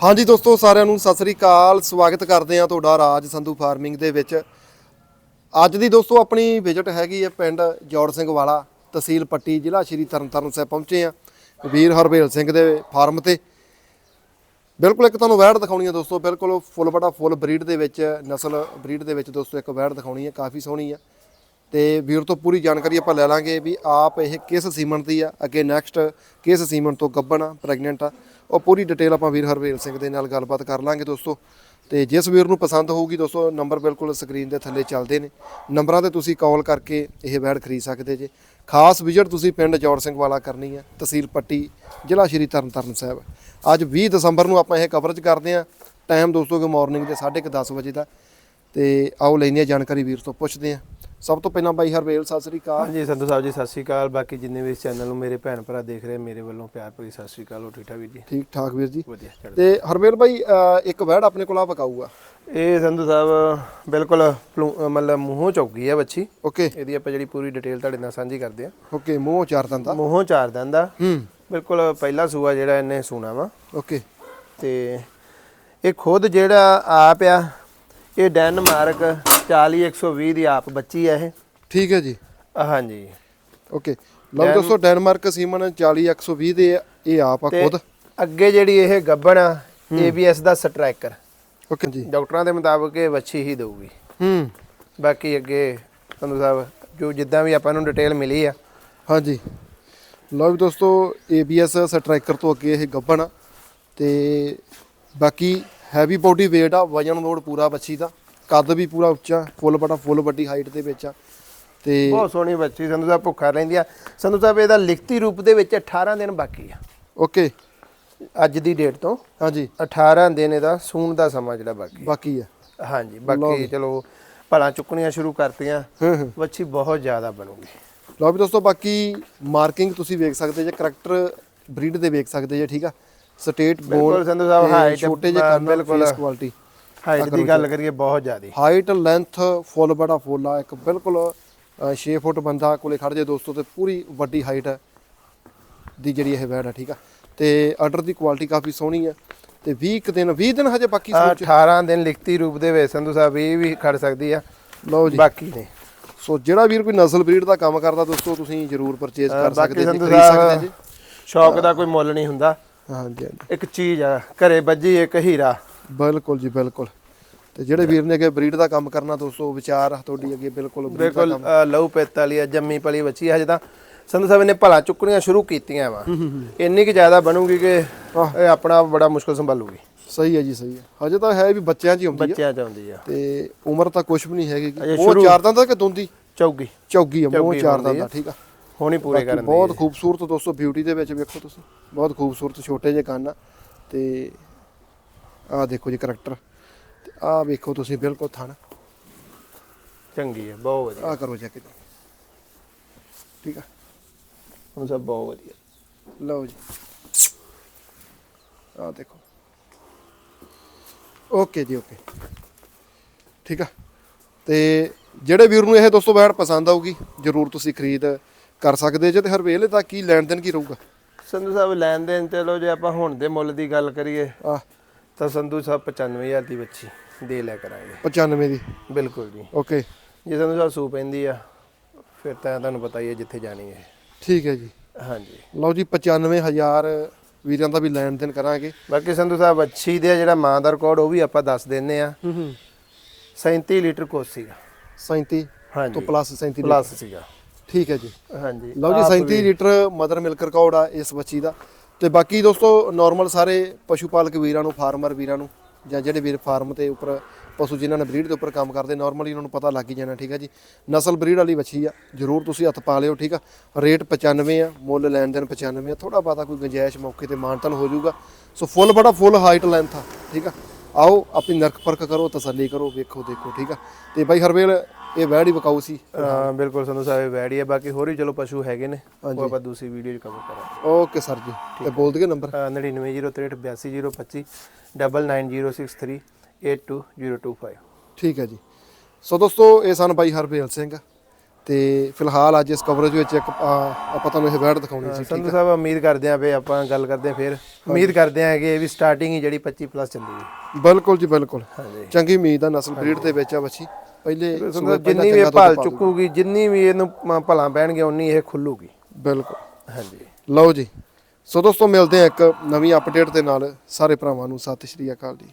ਹਾਂਜੀ ਦੋਸਤੋ, ਸਾਰਿਆਂ ਨੂੰ ਸਤਿ ਸ੍ਰੀ ਅਕਾਲ। ਸਵਾਗਤ ਕਰਦੇ ਹਾਂ ਤੁਹਾਡਾ ਰਾਜ ਸੰਧੂ ਫਾਰਮਿੰਗ ਦੇ ਵਿੱਚ। ਅੱਜ ਦੀ ਦੋਸਤੋ, ਆਪਣੀ ਵਿਜ਼ਿਟ ਹੈਗੀ ਹੈ ਪਿੰਡ ਜੋੜ ਸਿੰਘ ਵਾਲਾ, ਤਹਿਸੀਲ ਪੱਟੀ, ਜ਼ਿਲ੍ਹਾ ਸ਼੍ਰੀ ਤਰਨਤਾਰਨ ਸਾਹਿਬ ਪਹੁੰਚੇ ਆ ਵੀਰ ਹਰਬੇਲ ਸਿੰਘ ਦੇ ਫਾਰਮ ਤੇ। ਬਿਲਕੁਲ ਇੱਕ ਤੁਹਾਨੂੰ ਵੈੜ ਦਿਖਾਉਣੀ ਹੈ ਦੋਸਤੋ, ਬਿਲਕੁਲ ਫੁੱਲ ਬੜਾ ਫੁੱਲ ਬਰੀਡ ਦੇ ਵਿੱਚ, ਨਸਲ ਬਰੀਡ ਦੇ ਵਿੱਚ ਦੋਸਤੋ, ਇੱਕ ਵੈੜ ਦਿਖਾਉਣੀ ਹੈ, ਕਾਫੀ ਸੋਹਣੀ ਆ ਤੇ ਵੀਰ ਤੋਂ ਪੂਰੀ ਜਾਣਕਾਰੀ ਆਪਾਂ ਲੈ ਲਾਂਗੇ ਵੀ ਆਪ ਇਹ ਕਿਸ ਸੀਮਨ ਦੀ ਆ, ਅੱਗੇ ਨੈਕਸਟ ਕਿਸ ਸੀਮਨ ਤੋਂ ਗੱਭਣ ਆ ਪ੍ਰੈਗਨੈਂਟ ਆ। ਉਹ ਪੂਰੀ ਡਿਟੇਲ ਆਪਾਂ ਵੀਰ ਹਰਵੇਲ ਸਿੰਘ ਦੇ ਨਾਲ ਗੱਲਬਾਤ ਕਰ ਲਾਂਗੇ ਦੋਸਤੋ। ਤੇ ਜਿਸ ਵੀਰ ਨੂੰ ਪਸੰਦ ਹੋਊਗੀ ਦੋਸਤੋ ਨੰਬਰ ਬਿਲਕੁਲ ਸਕਰੀਨ ਦੇ ਥੱਲੇ ਚੱਲਦੇ ਨੇ। ਨੰਬਰਾਂ ਤੇ ਤੁਸੀਂ ਕਾਲ ਕਰਕੇ ਇਹ ਬੈਡ ਖਰੀਦ ਸਕਦੇ ਜੇ। ਖਾਸ ਵਿਜ਼ਿਟ ਤੁਸੀਂ ਪਿੰਡ ਜੋੜ ਸਿੰਘ ਵਾਲਾ ਕਰਨੀ ਹੈ ਤਹਿਸੀਲ ਪੱਟੀ, ਜ਼ਿਲ੍ਹਾ ਸ਼੍ਰੀ ਤਰਨਤਾਰਨ ਸਾਹਿਬ। ਅੱਜ 20 ਦਸੰਬਰ ਨੂੰ ਆਪਾਂ ਇਹ ਕਵਰੇਜ ਕਰਦੇ ਹਾਂ ਟਾਈਮ ਦੋਸਤੋ ਕਿ ਮਾਰਨਿੰਗ ਦੇ 10:30 ਵਜੇ ਦਾ। ਤੇ ਆਓ ਲੈਣੀ ਜਾਣਕਾਰੀ ਵੀਰ ਤੋਂ ਪੁੱਛਦੇ ਹਾਂ। ਸਭ ਤੋਂ ਪਹਿਲਾਂ ਬਾਈ ਹਰਵੇਲ ਸਤਿ ਸ੍ਰੀ ਅਕਾਲ। ਹਾਂਜੀ ਸੰਧੂ ਸਾਹਿਬ ਜੀ ਸਤਿ ਸ਼੍ਰੀ ਅਕਾਲ। ਬਾਕੀ ਜਿੰਨੇ ਵੀ ਇਸ ਚੈਨਲ ਨੂੰ ਮੇਰੇ ਭੈਣ ਭਰਾ ਦੇਖ ਰਹੇ ਮੇਰੇ ਵੱਲੋਂ ਪਿਆਰ ਭਰੀ ਸਤਿ ਸ਼੍ਰੀ ਅਕਾਲ। ਉਹ ਠੀਕ ਠਾਕ ਵੀਰ ਜੀ? ਠੀਕ ਠਾਕ ਵੀਰ ਜੀ। ਵਧੀਆ ਤੇ ਹਰਵੇਲ ਬਾਈ ਇੱਕ ਵੈੜ ਆਪਣੇ ਕੋਲ ਆ ਪਕਾਊਗਾ। ਇਹ ਸੰਧੂ ਸਾਹਿਬ ਬਿਲਕੁਲ ਮਤਲਬ ਮੂੰਹੋਂ ਚੌਕੀ ਆ ਬੱਚੀ। ਓਕੇ। ਇਹਦੀ ਆਪਾਂ ਜਿਹੜੀ ਪੂਰੀ ਡਿਟੇਲ ਤੁਹਾਡੇ ਨਾਲ ਸਾਂਝੀ ਕਰਦੇ ਆ। ਓਕੇ ਮੂੰਹ ਚਾਰ ਦੰਦਾ। ਮੂੰਹੋਂ ਚਾਰ ਦੰਦਾ। ਹੂੰ। ਬਿਲਕੁਲ ਪਹਿਲਾ ਸੂਆ ਜਿਹੜਾ ਇਹਨੇ ਸੂਣਾ ਵਾ। ਓਕੇ। ਤੇ ਇਹ ਖੁਦ ਜਿਹੜਾ ਆਪ ਆ ਇਹ ਡੈਨਮਾਰਕ 40 120 ਦੀ ਆਪ ਬੱਚੀ ਆ ਇਹ। ਠੀਕ ਹੈ ਜੀ। ਹਾਂਜੀ। ਓਕੇ। ਲਓ ਦੋਸਤੋ ਡੈਨਮਾਰਕ ਸੀਮਨ 40 120 ਦੇ ਇਹ ਆਪ ਆ ਖੁਦ। ਅੱਗੇ ਜਿਹੜੀ ਇਹ ਗੱਬਣ ਆ ABS ਦਾ ਸਟ੍ਰਾਈਕਰ। ਓਕੇ ਜੀ। ਡਾਕਟਰਾਂ ਦੇ ਮੁਤਾਬਕ ਇਹ ਵੱਛੀ ਹੀ ਦੇਊਗੀ। ਹੂੰ। ਬਾਕੀ ਅੱਗੇ ਤੁਹਾਨੂੰ ਸਾਹਿਬ ਜੋ ਜਿੱਦਾਂ ਵੀ ਆਪਾਂ ਨੂੰ ਡਿਟੇਲ ਮਿਲੀ ਆ। ਹਾਂਜੀ। ਲਓ ਵੀ ਦੋਸਤੋ ABS ਸਟ੍ਰਾਈਕਰ ਤੋਂ ਅੱਗੇ ਇਹ ਗੱਬਣ ਆ। ਤੇ ਬਾਕੀ ਹੈਵੀ ਬੋਡੀ weight ਆ ਵਜਨ ਲੋਡ ਪੂਰਾ ਬੱਚੀ ਦਾ। ਕੱਦ ਵੀ ਪੂਰਾ ਉੱਚਾ ਫੁੱਲ ਬੜਾ ਫੁੱਲ ਵੱਡੀ ਹਾਈਟ ਦੇ ਵਿੱਚ ਆ। ਤੇ ਬਹੁਤ ਸੋਹਣੀ ਬੱਚੀ ਸੰਧੂ ਸਾਹਿਬ ਭੁੱਖਾ ਰਹਿੰਦੀ ਆ। ਸੰਧੂ ਸਾਹਿਬ ਇਹਦਾ ਲਿਖਤੀ ਰੂਪ ਦੇ ਵਿੱਚ 18 ਦਿਨ ਬਾਕੀ ਆ। ਓਕੇ। ਅੱਜ ਦੀ ਡੇਟ ਤੋਂ ਹਾਂਜੀ। 18 ਦਿਨ ਇਹਦਾ ਸੂਣ ਦਾ ਸਮਾਂ ਜਿਹੜਾ ਬਾਕੀ ਬਾਕੀ ਆ। ਹਾਂਜੀ ਬਾਕੀ ਚਲੋ ਭਲਾ ਚੁੱਕਣੀਆਂ ਸ਼ੁਰੂ ਕਰਤੀਆਂ। ਹੂੰ ਹੂੰ। ਵੱਛੀ ਬਹੁਤ ਜ਼ਿਆਦਾ ਬਣੂਗੀ। ਲਓ ਵੀ ਦੋਸਤੋ ਬਾਕੀ ਮਾਰਕਿੰਗ ਤੁਸੀਂ ਵੇਖ ਸਕਦੇ ਜੇ ਕਰੈਕਟਰ ਬਰੀਡ ਦੇ ਵੇਖ ਸਕਦੇ ਜੇ ਠੀਕ ਆ? ਸਟੇਟ ਬਿਲਕੁਲ ਬੋਨ ਸੰਧੂ ਸਾਹਿਬ ਹਾਈਟ ਛੋਟੇ ਜਿਹੇ ਬਿਲਕੁਲ। ਫੇਸ ਕੁਆਲਿਟੀ ਹਾਈਟ ਦੀ ਗੱਲ ਕਰੀਏ ਬਹੁਤ ਜ਼ਿਆਦੀ। ਹਾਈਟ ਲੈਂਥ ਫੁੱਲ ਬੜਾ ਫੁੱਲ ਆ। ਇੱਕ ਬਿਲਕੁਲ 6 ਫੁੱਟ ਬੰਦਾ ਕੋਲੇ ਖੜ ਜੇ ਦੋਸਤੋ ਤੇ ਪੂਰੀ ਵੱਡੀ ਹਾਈਟ ਦੀ ਜਿਹੜੀ ਇਹ ਵੈੜ ਆ ਠੀਕ ਆ? ਤੇ ਆਰਡਰ ਦੀ ਕੁਆਲਿਟੀ ਕਾਫੀ ਸੋਹਣੀ ਆ। ਤੇ 20 ਕੁ ਦਿਨ 20 ਦਿਨ ਹਜੇ ਬਾਕੀ ਸੋਚ 18 ਦਿਨ ਲਿਖਤੀ ਰੂਪ ਦੇ ਵਿੱਚ ਸੰਧੂ ਸਾਹਿਬ ਇਹ ਵੀ ਖੜ ਸਕਦੀ ਆ। ਲਓ ਜੀ। ਬਾਕੀ ਨੇ। ਸੋ ਜਿਹੜਾ ਵੀਰ ਕੋਈ ਨਸਲ ਬਰੀਡ ਦਾ ਕੰਮ ਕਰਦਾ ਦੋਸਤੋ ਤੁਸੀਂ ਜਰੂਰ ਪਰਚੇਜ਼ ਕਰ ਸਕਦੇ ਜੀ ਸੰਧੂ ਖਰੀਦ ਸਕਦੇ ਜੀ। ਸ਼ੌਕ ਦਾ ਕੋਈ ਮੁੱਲ ਨਹੀਂ ਹੁੰਦਾ। ਹਾਂਜੀ ਹਾਂਜੀ। ਇੱਕ ਚੀਜ਼ ਆ ਘਰੇ ਵੱਜੀ ਇੱਕ ਹੀਰਾ। ਬਿਲਕੁਲ ਜੀ ਬਿਲਕੁਲ। ਤੇ ਜਿਹੜੇ ਵੀਰ ਨੇ ਅੱਗੇ ਬਰੀਡ ਦਾ ਕੰਮ ਕਰਨਾ ਦੋਸਤੋ ਵਿਚਾਰ ਤੁਹਾਡੀ ਅੱਗੇ ਬਿਲਕੁਲ ਦਾ ਬਿਲਕੁਲ ਲਹੂ ਪਿੱਤ ਵਾਲੀ ਆ ਜੰਮੀ ਪਲੀ ਬੱਚੀ ਆ ਹਜੇ ਤਾਂ ਸੰਧੂ ਸਾਹਿਬ ਨੇ ਭਲਾ ਚੁੱਕਣੀਆਂ ਸ਼ੁਰੂ ਕੀਤੀਆਂ ਵਾ। ਇੰਨੀ ਕਿ ਜ਼ਿਆਦਾ ਬਣੂਗੀ ਕਿ ਇਹ ਆਪਣਾ ਬੜਾ ਮੁਸ਼ਕਲ ਸੰਭਾਲੂਗੀ। ਸਹੀ ਹੈ ਜੀ ਸਹੀ ਹੈ। ਹਜੇ ਤਾਂ ਹੈ ਵੀ ਬੱਚਿਆਂ 'ਚ ਹੀ ਹੁੰਦੀ ਹੈ ਬੱਚਿਆਂ ਚ ਆਉਂਦੀ ਆ। ਤੇ ਉਮਰ ਤਾਂ ਕੁਝ ਵੀ ਨਹੀਂ ਹੈਗੀ ਉਹ ਚਾਰ ਦੰਦ ਆ ਕਿ ਦੁੰਦੀ? ਚੌਗੀ। ਚੌਗੀ ਆ ਮੂੰਹ ਚਾਰ ਹੁੰਦੀ ਦੰਦ ਆ ਆ। ਠੀਕ ਆ। ਹੋਣੀ ਪੂਰੇ ਕਰਨ ਦੀ ਬਹੁਤ ਖੂਬਸੂਰਤ ਦੋਸਤੋ ਬਿਊਟੀ ਦੇ ਵਿੱਚ ਵੇਖੋ ਤੁਸੀਂ। ਬਹੁਤ ਖੂਬਸੂਰਤ ਛੋਟੇ ਜਿਹੇ ਕੰਨ ਆ। ਤੇ ਆਹ ਦੇਖੋ ਜੀ ਕਰੈਕਟਰ ਆਹ ਵੇਖੋ ਤੁਸੀਂ ਬਿਲਕੁਲ ਥਣ। ਚੰਗੀ ਆ ਬਹੁਤ ਵਧੀਆ। ਆਹ ਕਰੋ ਚੈੱਕ ਠੀਕ ਆ? ਹੁਣ ਸਭ ਬਹੁਤ ਵਧੀਆ। ਲਓ ਜੀ। ਆਹ ਦੇਖੋ। ਓਕੇ ਜੀ ਓਕੇ। ਠੀਕ ਆ? ਤੇ ਜਿਹੜੇ ਵੀਰ ਨੂੰ ਇਹ ਦੋਸਤੋ ਬੈਡ ਪਸੰਦ ਆਊਗੀ ਜਰੂਰ ਤੁਸੀਂ ਖਰੀਦ ਕਰ ਸਕਦੇ ਜੇ ਤੇ ਹਰ ਵੇਲੇ ਦਾ ਕੀ ਲੈਣ ਦੇਣ ਕੀ ਰਹੂਗਾ? ਸੰਧੂ ਸਾਹਿਬ ਲੈਣ ਦੇਣ ਚਲੋ ਜੇ ਆਪਾਂ ਹੁਣ ਦੇ ਮੁੱਲ ਦੀ ਗੱਲ ਕਰੀਏ। ਆ ਤਾਂ ਸੰਧੂ ਸਾਹਿਬ 95000 ਦੀ ਬੱਚੀ ਦੇ ਲਿਆ ਕਰਾਂਗੇ। 95 ਦੀ? ਬਿਲਕੁਲ ਜੀ। ਓਕੇ। ਜੇ ਸੰਧੂ ਸਾਹਿਬ ਸੂ ਪੈਂਦੀ ਆ ਫਿਰ ਤਾਂ ਤੁਹਾਨੂੰ ਪਤਾ ਹੀ ਹੈ ਜਿੱਥੇ ਜਾਣੀ ਹੈ। ਠੀਕ ਹੈ ਜੀ। ਹਾਂਜੀ। ਲਓ ਜੀ 95000 ਵੀਰਾਂ ਦਾ ਵੀ ਲੈਣ ਦੇਣ ਕਰਾਂਗੇ। ਬਾਕੀ ਸੰਧੂ ਸਾਹਿਬ ਅੱਛੀ ਦੇ ਜਿਹੜਾ ਮਾਂ ਦਾ ਰਿਕਾਰਡ ਉਹ ਵੀ ਆਪਾਂ ਦੱਸ ਦਿੰਨੇ ਆ। ਹੂੰ ਹੂੰ। 37 ਲੀਟਰ ਕੋਸ ਸੀਗਾ। 37 ਤੋਂ ਹਾਂਜੀ ਪਲੱਸ 37 ਪਲੱਸ ਸੀਗਾ। ਠੀਕ ਹੈ ਜੀ। ਹਾਂਜੀ। ਲਓ ਜੀ 37 ਲੀਟਰ ਮਦਰ ਮਿਲਕ ਰਿਕਾਰਡ ਆ ਇਸ ਬੱਚੀ ਦਾ। ਤੇ ਬਾਕੀ ਦੋਸਤੋ ਨਾਰਮਲ ਸਾਰੇ ਪਸ਼ੂ ਪਾਲਕ ਵੀਰਾਂ ਨੂੰ ਫਾਰਮਰ ਵੀਰਾਂ ਨੂੰ, ਜਾਂ ਜਿਹੜੇ ਵੀਰ ਫਾਰਮ ਤੇ ਉੱਪਰ ਪਸ਼ੂ ਜਿਨ੍ਹਾਂ ਨੇ ਬਰੀਡ ਦੇ ਉੱਪਰ ਕੰਮ ਕਰਦੇ ਨਾਰਮਲੀ ਉਹਨਾਂ ਨੂੰ ਪਤਾ ਲੱਗ ਹੀ ਜਾਣਾ, ਠੀਕ ਹੈ ਜੀ। ਨਸਲ ਬਰੀਡ ਵਾਲੀ ਵੱਛੀ ਆ, ਜਰੂਰ ਤੁਸੀਂ ਹੱਥ ਪਾ ਲਿਓ, ਠੀਕ ਆ। ਰੇਟ 95 ਆ, ਮੁੱਲ ਲੈਣ ਦੇਣ 95 ਆ ਥੋੜਾ ਬਾਤਾ ਕੋਈ ਗੁੰਜਾਇਸ਼ ਮੌਕੇ ਤੇ ਮਾਨਤਨ ਹੋ ਜਾਊਗਾ। ਸੋ ਫੁੱਲ ਬੜਾ ਫੁੱਲ ਹਾਈਟ ਲੈਂਥ ਆ, ਠੀਕ ਆ। ਆਓ, ਆਪਣੀ ਨਰਕ ਪਰਖ ਕਰੋ, ਤਸੱਲੀ ਕਰੋ, ਵੇਖੋ, ਦੇਖੋ, ਠੀਕ ਆ। ਤੇ ਬਾਈ ਹਰਵੇਲ ਇਹ ਵੈੜੀ ਬਕਾਊ ਸੀ। ਹਾਂ ਬਿਲਕੁਲ ਸੰਧੂ ਸਾਹਿਬ ਵੈੜੀ ਹੈ ਬਾਕੀ ਹੋਰ ਵੀ ਚਲੋ ਪਸ਼ੂ ਹੈਗੇ ਨੇ ਉਹ ਆਪਾਂ ਦੂਸਰੀ ਵੀਡੀਓ 'ਚ ਕਵਰ ਕਰਾਂਗੇ। ਓਕੇ ਸਰ ਜੀ ਤੇ ਬੋਲ ਦਈਏ ਨੰਬਰ 9903828025 9906382025 ਠੀਕ ਹੈ ਜੀ। ਸੋ ਦੋਸਤੋ ਇਹ ਸਨ ਬਾਈ ਹਰਬੇਲ ਸਿੰਘ। ਤੇ ਫਿਲਹਾਲ ਅੱਜ ਇਸ ਕਵਰੇਜ ਵਿੱਚ ਇੱਕ ਆਪਾਂ ਤੁਹਾਨੂੰ ਇਹ ਵੈਟ ਦਿਖਾਉਣੀ ਸੀ ਸੰਧੂ ਸਾਹਿਬ ਉਮੀਦ ਕਰਦੇ ਆਂ ਵੀ ਆਪਾਂ ਗੱਲ ਕਰਦੇ ਆਂ ਫਿਰ। ਉਮੀਦ ਕਰਦੇ ਆਂ ਕਿ ਇਹ ਵੀ ਸਟਾਰਟਿੰਗ ਹੀ ਜਿਹੜੀ 25 ਪਲੱਸ ਚੱਲੂਗੀ। ਬਿਲਕੁਲ ਜੀ ਬਿਲਕੁਲ। ਚੰਗੀ ਉਮੀਦ ਆ ਨਸਲ ਬਰੀਡ ਦੇ ਵਿੱਚ ਆ ਬੱਚੀ। ਪਹਿਲੇ ਜਿੰਨੀ ਵੀ ਭਾਲ ਚੁੱਕੂਗੀ ਜਿੰਨੀ ਵੀ ਇਹਨੂੰ ਭਲਾਂ ਪੈਣਗੇ ਉਨੀ ਇਹ ਖੁੱਲੂਗੀ। ਬਿਲਕੁਲ। ਹਾਂਜੀ। ਲਓ ਜੀ। ਸੋ ਦੋਸਤੋ ਮਿਲਦੇ ਆ ਇੱਕ ਨਵੀਂ ਅਪਡੇਟ ਦੇ ਨਾਲ। ਸਾਰੇ ਭਰਾਵਾਂ ਨੂੰ ਸਤਿ ਸ਼੍ਰੀ ਅਕਾਲ ਜੀ।